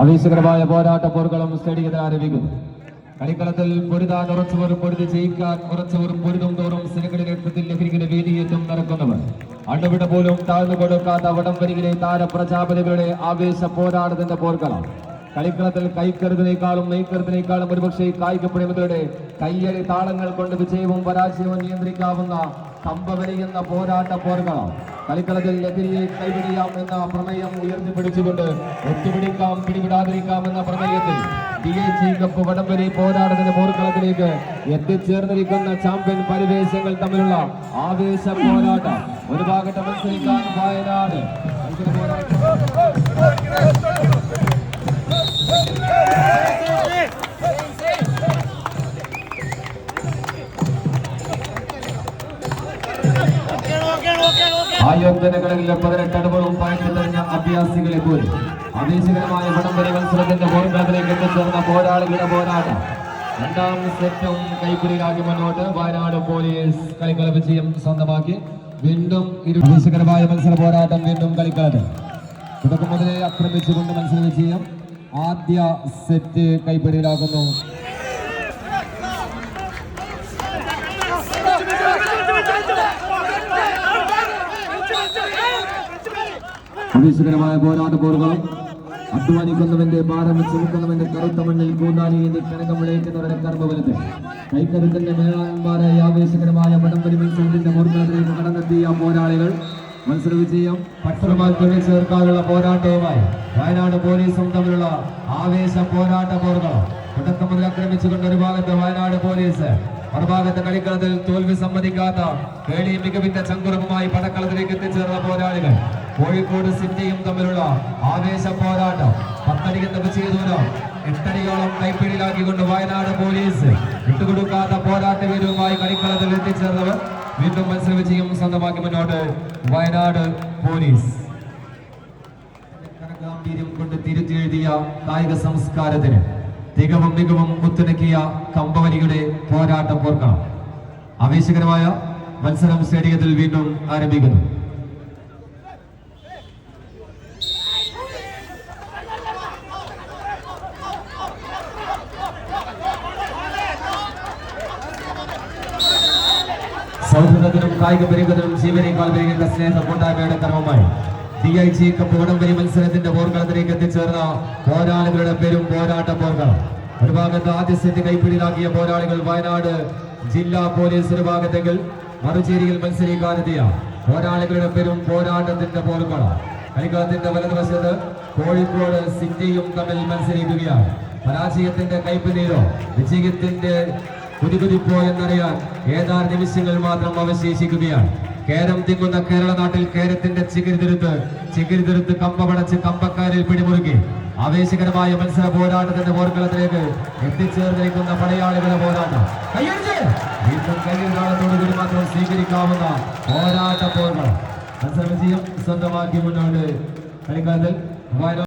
ആവേശകരമായ പോരാട്ട പോർക്കളം സ്റ്റേഡിയത്തിൽ ആരംഭിക്കുന്നു. കളിക്കളത്തിൽ പൊരുതാൻ ഉറച്ചവർ പൊരുതി ജയിക്കാൻ ഉറച്ചവരും പൊരുതും തോറും നേതൃത്വത്തിൽ ലഭിക്കുന്ന വേദിയേറ്റം നടക്കുന്നവർ. അണ്ണുവിട പോലും താഴ്ന്നു കൊടുക്കാത്ത വടം വരികിലെ താരപ്രജാപതികളുടെ ആവേശ പോരാട്ടത്തിന്റെ പോർക്കളം. കളിക്കളത്തിൽ കൈക്കരുതിനേക്കാളും നെയ്ക്കരുതിനേക്കാളും ഒരുപക്ഷെ കായിക പ്രേമികളുടെ കയ്യടി താളങ്ങൾ കൊണ്ട് വിജയവും പരാജയവും നിയന്ത്രിക്കാവുന്ന കമ്പവലി പോരാട്ട പോർക്കളം കളിക്കളത്തിൽ ലഹരിയെ കൈപിടിയാം എന്ന പ്രമേയം ഉയർത്തിപ്പിടിച്ചുകൊണ്ട് ഒത്തുപിടിക്കാം പിടിവിടാതിരിക്കാം എന്ന പ്രമേയത്തിൽ ഡി എ ജി കപ്പ് വടംവലി പോരാട്ടത്തിന്റെ പോർക്കളത്തിലേക്ക് എത്തിച്ചേർന്നിരിക്കുന്ന ചാമ്പ്യൻ പരിവേശങ്ങൾ തമ്മിലുള്ള ആവേശ പോരാട്ടം. ഒരു ഭാഗത്ത് മത്സരിക്കാൻ വയനാട് ആയോധനകളിലെ പതിനെട്ട് അടവുകളും തെളിഞ്ഞ അഭ്യാസികളെ പോലും ആവേശകരമായ വടംവലി മത്സരത്തിന്റെ പോർക്കളത്തിലേക്ക് എത്തിച്ചേർന്ന പോരാളികളുടെ പോരാട്ടം രണ്ടാം സെറ്റും കൈപ്പിടിയിലാക്കി മുന്നോട്ട് വയനാട് പോലീസ് കളിക്കള വിജയം സ്വന്തമാക്കി വീണ്ടും ഇരു ആവേശകരമായ മത്സര പോരാട്ടം വീണ്ടും കളിക്കളത്തിൽ തുടക്കം മുതലേ ആക്രമിച്ചുകൊണ്ട് മത്സര വിജയം ആദ്യ സെറ്റ് കൈപ്പിടിയിലാക്കുന്നു ആവേശകരമായ പോരാട്ട പോറുകളും അധ്വാനിക്കുന്നവന്റെ ഭാരം ചുമക്കുന്നവന്റെ കറുത്ത മണ്ണിൽ കൂന്നാലി എന്നീ കർമ്മ കർമ്മബലത്തെ കൈക്കരുത്തിന്റെ മേളാന്മാരായ ആവേശകരമായ വടംവലി മത്സരത്തിന്റെ മുറുകളിലേക്ക് കടന്നെത്തിയ പോരാളികൾ മത്സര വിജയം പട്ടണമായി തൊഴിൽ ചേർക്കാനുള്ള പോരാട്ടവുമായി വയനാട് പോലീസും തമ്മിലുള്ള ആവേശ പോരാട്ട പോറുകളും തുടക്കം മുതൽ ആക്രമിച്ചുകൊണ്ട് ഒരു ഭാഗത്ത് വയനാട് പോലീസ് മറുഭാഗത്ത് കളിക്കളത്തിൽ തോൽവി സമ്മതിക്കാത്ത കേളി മികവിന്റെ ചങ്കുറവുമായി പടക്കളത്തിലേക്ക് എത്തിച്ചേർന്ന പോരാളികൾ. കോഴിക്കോട് സിറ്റിയും തമ്മിലുള്ള ആവേശ പോരാട്ടം. പത്തടിക്ക് പത്തടിക്കുന്ന ദൂരം എട്ടടിയോളം കൈപ്പിടിയിലാക്കിക്കൊണ്ട് വയനാട് പോലീസ് വിട്ടുകൊടുക്കാത്ത പോരാട്ട വീരവുമായി കളിക്കളത്തിൽ എത്തിച്ചേർന്നവർ വീണ്ടും മത്സര വിജയം സ്വന്തമാക്കി മുന്നോട്ട് വയനാട് പോലീസ്. കൊണ്ട് തിരുത്തിയെഴുതിയ കായിക സംസ്കാരത്തിന് തികവും മികവും കുത്തിനക്കിയ കമ്പവലിയുടെ പോരാട്ടം പോർക്കണം ആവേശകരമായ മത്സരം സ്റ്റേഡിയത്തിൽ വീണ്ടും ആരംഭിക്കുന്നു. സൗഹൃദത്തിനും കായിക പരിഗതനും ജീവനേക്കാൾ പരിഗണിക്കുന്ന സ്നേഹ കൂട്ടായ്മയുടെ കർമ്മമായി. ഡി ഐ ജി കപ്പ് വടംവലി മത്സരത്തിന്റെ പോർക്കളത്തിലേക്ക് എത്തിച്ചേർന്ന പോരാളികളുടെ പേരും പോരാട്ട പോർക്കളം. ഒരു ഭാഗത്ത് ആദ്യ സെറ്റ് കൈപ്പിടിയിലാക്കിയ പോരാളികൾ വയനാട് ജില്ലാ പോലീസ് ഒരു ഭാഗത്തെങ്കിൽ മറുചേരിയിൽ മത്സരിക്കാനെത്തിയ പോരാളികളുടെ പേരും പോരാട്ടത്തിന്റെ പോർക്കളം. കളിക്കളത്തിന്റെ വലതുവശത്ത് കോഴിക്കോട് സിറ്റിയും തമ്മിൽ മത്സരിക്കുകയാണ്. പരാജയത്തിന്റെ കൈപ്പിനീരോ വിജയത്തിന്റെ കുതികുതിപ്പോ എന്നറിയാൻ ഏതാനും നിമിഷങ്ങൾ മാത്രം അവശേഷിക്കുകയാണ്. കേരം തിങ്ങുന്ന കേരള നാട്ടിൽ കേരത്തിന്റെ ചികിരിതിരുത്ത് ചികിരിതിരുത്ത് കമ്പമടച്ച് കമ്പക്കാരിൽ പിടിമുറുക്കി. ആവേശകരമായ മത്സര പോരാട്ടത്തിന്റെ പോർക്കളത്തിലേക്ക് എത്തിച്ചേർന്നിരിക്കുന്ന പടയാളികളുടെ പോരാട്ടം. വീണ്ടും കൈകാലത്തോടു കൂടി മാത്രം സ്വീകരിക്കാവുന്ന പോരാട്ട പോർക്കളം. മത്സര വിജയം സ്വന്തമാക്കി മുന്നോട്ട് കളിക്കാരത്തിൽ വയനാട്